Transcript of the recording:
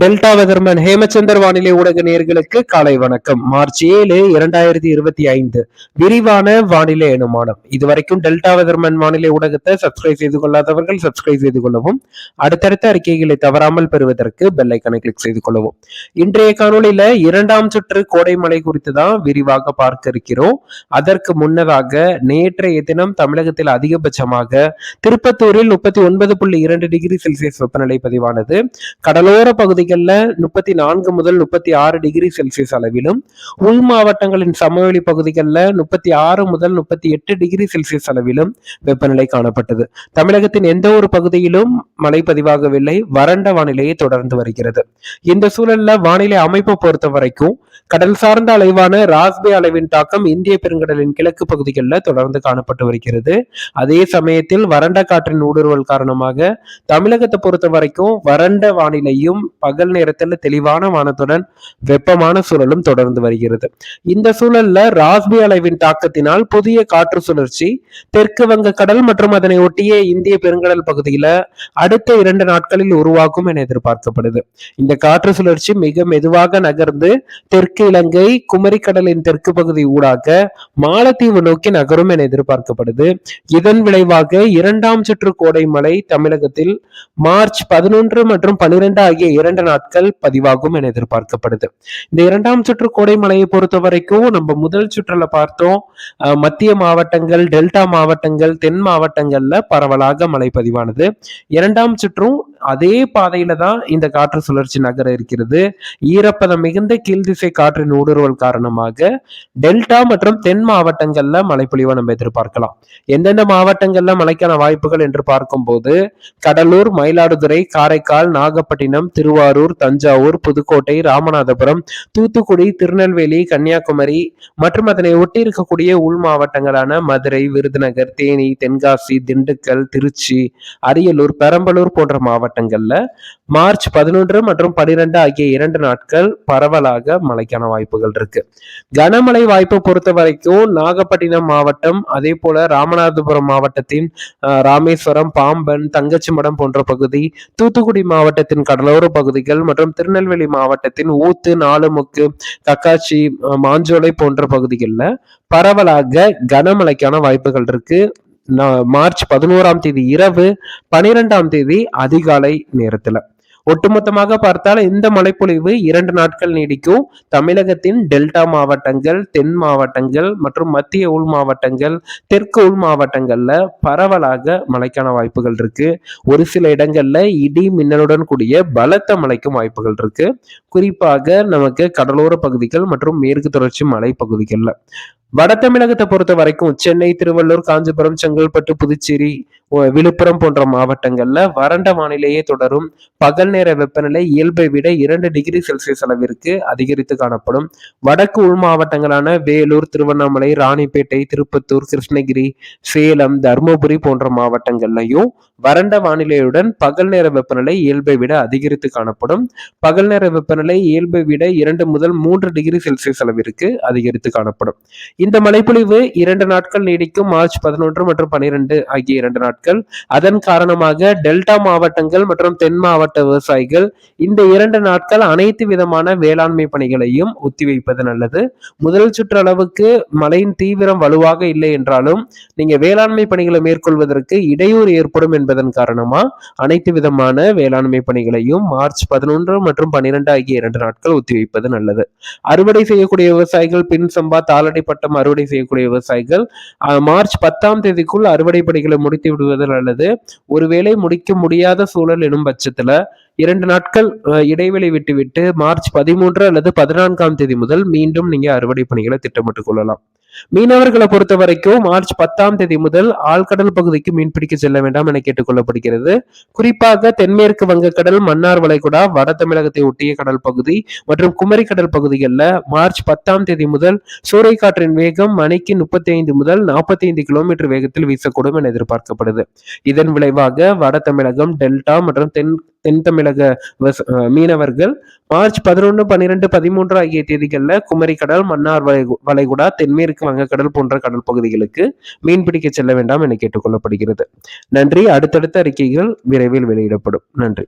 Delta weatherman Hemachandar வானிலை ஊடக நேர்களுக்கு காலை வணக்கம். மார்ச் ஏழு இரண்டாயிரத்தி இருபத்தி ஐந்து. விரிவான வானிலை அனுமானம். இதுவரைக்கும் டெல்டா வெதர்மன் வானிலை ஊடகத்தை சப்ஸ்கிரைப் செய்து கொள்ளாதவர்கள் சப்ஸ்கிரைப் செய்து கொள்ளவும் அடுத்தடுத்த அறிக்கைகளை தவறாமல் பெறுவதற்கு பெல்லைக்கனை கிளிக் செய்து கொள்ளவும். இன்றைய காணொலியில இரண்டாம் சுற்று கோடை மழை குறித்து தான் விரிவாக பார்க்க இருக்கிறோம். அதற்கு முன்னதாக நேற்றைய தினம் தமிழகத்தில் அதிகபட்சமாக திருப்பத்தூரில் முப்பத்தி ஒன்பது புள்ளி இரண்டு டிகிரி செல்சியஸ் வெப்பநிலை பதிவானது. கடலோர பகுதி பகுதிகளில் முப்பத்தி நான்கு முதல் முப்பத்தி ஆறு டிகிரி செல்சியஸ் அளவிலும் உள் மாவட்டங்களின் சமவெளி பகுதிகளில் முப்பத்தி ஆறு முதல் முப்பத்தி எட்டு டிகிரி செல்சியஸ் அளவிலும் வெப்பநிலை காணப்பட்டது. தமிழகத்தின் எந்த ஒரு பகுதியிலும் மழை பதிவாகவில்லை. வறண்ட வானிலையை தொடர்ந்து வருகிறது. இந்த சூழல்ல வானிலை அமைப்பை பொறுத்த வரைக்கும் கடல் சார்ந்த அளவான ராஸ்பே அளவின் தாக்கம் இந்திய பெருங்கடலின் கிழக்கு பகுதிகளில் தொடர்ந்து காணப்பட்டு வருகிறது. அதே சமயத்தில் வறண்ட காற்றின் ஊடுருவல் காரணமாக தமிழகத்தை பொறுத்த வரைக்கும் வறண்ட வானிலையும் பகல் நேரத்துல தெளிவான வானத்துடன் வெப்பமான சூழலும் தொடர்ந்து வருகிறது. இந்த சூழல்ல ராஸ்பி அளவின் தாக்கத்தினால் புதிய காற்று சுழற்சி தெற்கு வங்க கடல் மற்றும் அதனை ஒட்டிய இந்திய பெருங்கடல் பகுதியில அடுத்த இரண்டு நாட்களில் உருவாகும் என எதிர்பார்க்கப்படுது. இந்த காற்று சுழற்சி மிக மெதுவாக நகர்ந்து தெற்கு இலங்கை குமரிக்கடலின் தெற்கு பகுதி ஊடாக மாலத்தீவு நோக்கி நகரும் என எதிர்பார்க்கப்படுது. இதன் விளைவாக இரண்டாம் சுற்று கோடை மழை தமிழகத்தில் மார்ச் பதினொன்று மற்றும் பனிரெண்டு ஆகிய இரண்டு இரண்டு நாட்கள் பதிவாகும் என எதிர்பார்க்கப்படுது. இந்த இரண்டாம் சுற்று கோடை மழையை பொறுத்த வரைக்கும் நம்ம முதல் சுற்றுல பார்த்தோம் மத்திய மாவட்டங்கள் டெல்டா மாவட்டங்கள் தென் மாவட்டங்கள்ல பரவலாக மழை பதிவானது. இரண்டாம் சுற்றும் அதே பாதையில தான் இந்த காற்று சுழற்சி நகர இருக்கிறது. ஈரப்பதம் மிகுந்த கீழ்திசை காற்றின் ஊடுருவல் காரணமாக டெல்டா மற்றும் தென் மாவட்டங்கள்ல மழைப்பொழிவை நம்ம எதிர்பார்க்கலாம். எந்தெந்த மாவட்டங்கள்ல மழைக்கான வாய்ப்புகள் என்று பார்க்கும்போது கடலூர் மயிலாடுதுறை காரைக்கால் நாகப்பட்டினம் திருவாரூர் தஞ்சாவூர் புதுக்கோட்டை ராமநாதபுரம் தூத்துக்குடி திருநெல்வேலி கன்னியாகுமரி மற்றும் அதனை ஒட்டி இருக்கக்கூடிய உள் மாவட்டங்களான மதுரை விருதுநகர் தேனி தென்காசி திண்டுக்கல் திருச்சி அரியலூர் பெரம்பலூர் போன்ற மாவட்டம் மாவட்டங்களில் மார்ச் பதினொன்று மற்றும் பனிரெண்டு ஆகிய இரண்டு நாட்கள் பரவலாக மழைக்கான வாய்ப்புகள் இருக்கு. கனமழை வாய்ப்பை பொறுத்த வரைக்கும் நாகப்பட்டினம் மாவட்டம் அதே போல ராமநாதபுரம் மாவட்டத்தின் ராமேஸ்வரம் பாம்பன் தங்கச்சிமடம் போன்ற பகுதி தூத்துக்குடி மாவட்டத்தின் கடலோர பகுதிகள் மற்றும் திருநெல்வேலி மாவட்டத்தின் ஊத்து நாலுமுக்கு கக்காச்சி மாஞ்சோலை போன்ற பகுதிகளில் பரவலாக கனமழைக்கான வாய்ப்புகள் இருக்கு. மார்ச் பதினோராம் தேதி இரவு பனிரெண்டாம் தேதி அதிகாலை நேரத்துல. ஒட்டுமொத்தமாக பார்த்தால் இந்த மழைப்பொழிவு இரண்டு நாட்கள் நீடிக்கும். தமிழகத்தின் டெல்டா மாவட்டங்கள் தென் மாவட்டங்கள் மற்றும் மத்திய உள் மாவட்டங்கள் தெற்கு உள் மாவட்டங்கள்ல பரவலாக மழைக்கான வாய்ப்புகள் இருக்கு. ஒரு சில இடங்கள்ல இடி மின்னலுடன் கூடிய பலத்த மழைக்கும் வாய்ப்புகள் இருக்கு. குறிப்பாக நமக்கு கடலோர பகுதிகள் மற்றும் மேற்கு தொடர்ச்சி மலை பகுதிகளில் வட தமிழகத்தை பொறுத்த வரைக்கும் சென்னை திருவள்ளூர் காஞ்சிபுரம் செங்கல்பட்டு புதுச்சேரி விழுப்புரம் போன்ற மாவட்டங்கள்ல வறண்ட வானிலையே தொடரும். பகல் நேர வெப்பநிலை இயல்பை விட இரண்டு டிகிரி செல்சியஸ் அளவிற்கு அதிகரித்து காணப்படும். வடக்கு உள் மாவட்டங்களான வேலூர் திருவண்ணாமலை ராணிப்பேட்டை திருப்பத்தூர் கிருஷ்ணகிரி சேலம் தருமபுரி போன்ற மாவட்டங்கள்லையும் வறண்ட வானிலையுடன் பகல் நேர வெப்பநிலை இயல்பை விட அதிகரித்து காணப்படும். பகல் நேர வெப்பநிலை இயல்பை விட இரண்டு முதல் மூன்று டிகிரி செல்சியஸ் அளவிற்கு அதிகரித்து காணப்படும். இந்த மழைப்பொழிவு இரண்டு நாட்கள் நீடிக்கும். மார்ச் பதினொன்று மற்றும் பனிரெண்டு ஆகிய இரண்டு நாட்கள். அதன் காரணமாக டெல்டா மாவட்டங்கள் மற்றும் தென் மாவட்ட விவசாயிகள் இந்த இரண்டு நாட்கள் அனைத்து விதமான வேளாண்மை பணிகளையும் ஒத்திவைப்பது நல்லது. முதல் சுற்றளவுக்கு மழையின் தீவிரம் வலுவாக இல்லை என்றாலும் நீங்க வேளாண்மை பணிகளை மேற்கொள்வதற்கு இடையூறு ஏற்படும் என்பதன் காரணமா அனைத்து விதமான வேளாண்மை பணிகளையும் மார்ச் பதினொன்று மற்றும் பனிரெண்டு ஆகிய இரண்டு நாட்கள் ஒத்திவைப்பது நல்லது. அறுவடை செய்யக்கூடிய விவசாயிகள் பின் சம்பா தாளடி பட்டம் அறுவடை செய்யக்கூடிய விவசாயிகள் மார்ச் பத்தாம் தேதிக்குள் அறுவடை பணிகளை முடித்து விடுவது நல்லது அல்லது ஒருவேளை முடிக்க முடியாத சூழல் எனும் பட்சத்துல இரண்டு நாட்கள் இடைவெளி விட்டுவிட்டு மார்ச் பதிமூன்று அல்லது பதினான்காம் தேதி முதல் மீண்டும் நீங்க அறுவடை பணிகளை திட்டமிட்டுக் கொள்ளலாம். மீனவர்களை பொறுத்த வரைக்கும் மார்ச் பத்தாம் தேதி முதல் ஆழ்கடல் பகுதிக்கு மீன்பிடிக்க செல்ல வேண்டாம் என கேட்டுக்கொள்ளப்படுகிறது. குறிப்பாக தென்மேற்கு வங்கக்கடல் மன்னார் வளைகுடா வட தமிழகத்தை ஒட்டிய கடல் பகுதி மற்றும் குமரி கடல் பகுதிகளில் மார்ச் பத்தாம் தேதி முதல் சூறைக்காற்றின் வேகம் மணிக்கு முப்பத்தி ஐந்து முதல் நாற்பத்தி ஐந்து கிலோமீட்டர் வேகத்தில் வீசக்கூடும் என எதிர்பார்க்கப்படுது. இதன் விளைவாக வட தமிழகம் டெல்டா மற்றும் தென் தென் தமிழக மீனவர்கள் மார்ச் பதினொன்று பன்னிரெண்டு பதிமூன்று ஆகிய தேதிகளில் குமரி கடல் மன்னார் வளைகுடா தென்மேற்கு வங்கக்கடல் போன்ற கடல் பகுதிகளுக்கு மீன்பிடிக்க செல்ல வேண்டாம் என கேட்டுக்கொள்ளப்படுகிறது. நன்றி. அடுத்தடுத்த அறிக்கைகள் விரைவில் வெளியிடப்படும். நன்றி.